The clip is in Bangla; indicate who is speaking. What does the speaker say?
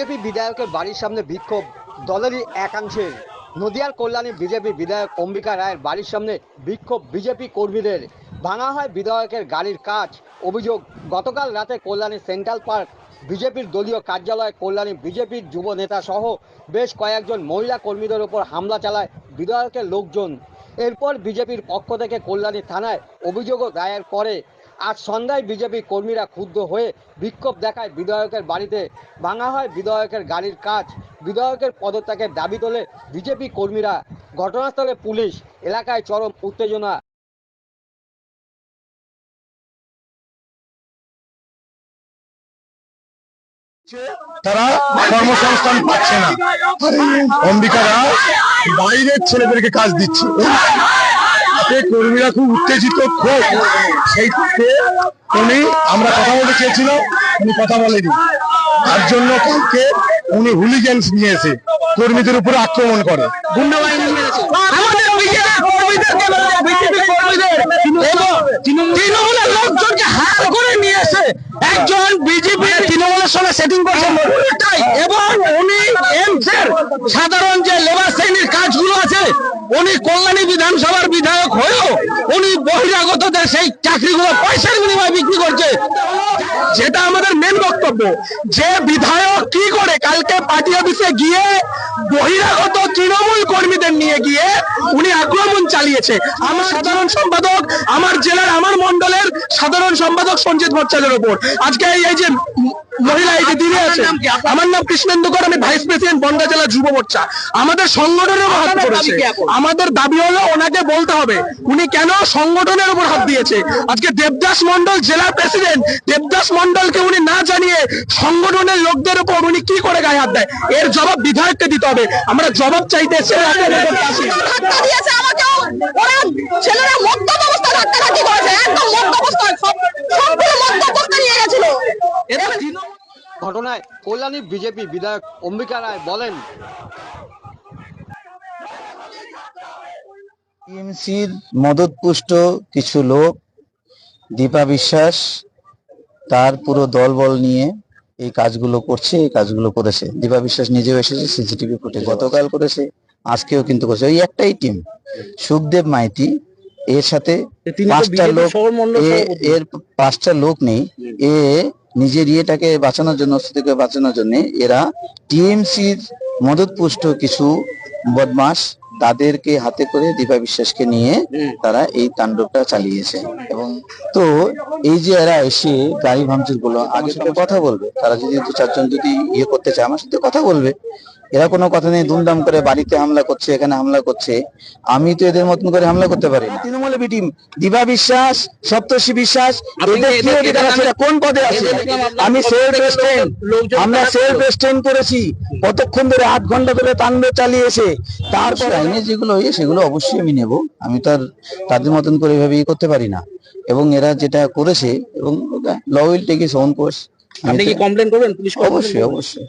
Speaker 1: বিজেপি বিধায়কের বাড়ির সামনে বিক্ষোভ। দলেরই একাংশের নদিয়ার কল্যাণী বিজেপি বিধায়ক অম্বিকা রায়ের বাড়ির সামনে বিক্ষোভ বিজেপি কর্মীদের। ভাঙা হয় বিধায়কের গাড়ির কাজ, অভিযোগ। গতকাল রাতে কল্যাণী সেন্ট্রাল পার্ক বিজেপির দলীয় কার্যালয়ে কল্যাণী বিজেপির যুব নেতা সহ বেশ কয়েকজন মহিলা কর্মীদের ওপর হামলা চালায় বিধায়কের লোকজন। এরপর বিজেপির পক্ষ থেকে কল্যাণী থানায় অভিযোগও দায়ের করে। আজ সন্ধ্যায় বিজেপি কর্মীরা ক্ষুব্ধ হয়ে বিক্ষোভ দেখায় বিধায়কের বাড়িতে। ভাঙা হয় বিধায়কের গাড়ির কাজ। বিধায়কের পদত্যাগের দাবি তোলে বিজেপি কর্মীরা। ঘটনাস্থলে পুলিশ, এলাকায় চরম উত্তেজনা।
Speaker 2: তারা কর্মসংস্থান পাচ্ছে না। অম্বিকারা বাইরের ছেলেদেরকে কাজ দিচ্ছে। তাতে কর্মীরা খুব উত্তেজিত ক্ষোভ সেই থেকে উনি আমরা কথা বলতে চেয়েছিলাম উনি কথা বলেনি। তার জন্য কালকে উনি হুলিগ্যান্স নিয়ে এসে কর্মীদের উপরে আক্রমণ করে।
Speaker 3: তৃণমূলের লোকজনকে হার একজন বিজেপি তৃণমূলের সঙ্গে সেটিং এবং উনি এর সাধারণ যে লেবার শ্রেণির কাজগুলো আছে, উনি কল্যাণী বিধানসভার বিধায়ক হয়েও উনি বহিরাগতদের সেই চাকরিগুলো পয়সার বিনিময়ে বিক্রি করছে। যেটা আমাদের মেন বক্তব্য। যে বিধায়ক কি করে কালকে পার্টি অফিসে গিয়ে বহিরাগত তৃণমূল কর্মীদের নিয়ে গিয়ে উনি আক্রমণ চালিয়েছে। আমার সাধারণ সম্পাদক, আমার মন্ডলের সাধারণ সম্পাদক সঞ্জিত ভট্টাচার্যের ওপর। আজকে এই যে মহিলা এই যে দিদি আছে আমার নাম কৃষ্ণেন্দু কর আমি ভাইস প্রেসিডেন্ট বনগা জেলা যুব মোর্চা। আমাদের সংগঠনের হাত করেছে। আমাদের দাবি হলো ওনাকে বলতে হবে উনি কেন সংগঠনের উপর হাত দিয়েছে? আজকে দেবদাস মন্ডল জেলার প্রেসিডেন্ট দেবদাস মন্ডলকে উনি না জানিয়ে সংগঠনের লোকদের উপর উনি কি করে গায়ে হাত দেয়? এর জবাব বিধায়ককে দিতে হবে। আমরা জবাব চাইতে এসে
Speaker 1: ঘটনায় কল্যাণী বিজেপি বিধায়ক অম্বিকা রায় বলেন
Speaker 4: টিএমসির মদতপুষ্ট কিছু লোক দীপা বিশ্বাস তার পুরো দলবল নিয়ে এই কাজগুলো করছে এই কাজগুলো করেছে। দীপা বিশ্বাস নিজেও এসেছে সিসিটিভি ফুটে গতকাল করেছে আজকেও কিন্তু করেছে। ওই একটাই টিম সুখদেব মাইতি এর সাথে পাঁচটা লোক এর পাঁচটা লোক নেই এ নিজের ইয়েটাকে বাঁচানোর জন্য অস্তিত্বকে বাঁচানোর জন্য এরা টিএমসির মদতপুষ্ট কিছু বদমাস তাদেরকে হাতে করে দীপা বিশ্বাসকে নিয়ে তারা এই তাণ্ডবটা চালিয়েছে। এবং তো এই যে এরা এসে গাড়ি ভাঙচুর করল আগে সাথে কথা বলবে। তারা যদি দু চারজন যদি ইয়ে করতে চায় আমার সাথে কথা বলবে। এরা কোনো কথা নেই দুমদাম করে বাড়িতে হামলা করছে এখানে হামলা করছে। আমি তো এদের মতন করে হামলা করতে পারি তৃণমূলে বিটিম দিবা বিশ্বাস সপ্তর্ষি বিশ্বাস কোন পদে আছে? আমি সেলফ রেস্টেন্ট আমরা সেলফ রেস্টেন্ট করেছি। কতক্ষণ ধরে আট ঘণ্টা ধরে তাণ্ডব চালিয়েছে। তারপর আইনে যেগুলো হয়ে সেগুলো অবশ্যই আমি নেব। আমি তার তাদের মতন করে এভাবে ইয়ে করতে পারি না। এবং এরা যেটা করেছে এবং law will take its own course
Speaker 3: আপনি কি কমপ্লেন করবেন? পুলিশ
Speaker 4: অবশ্যই অবশ্যই।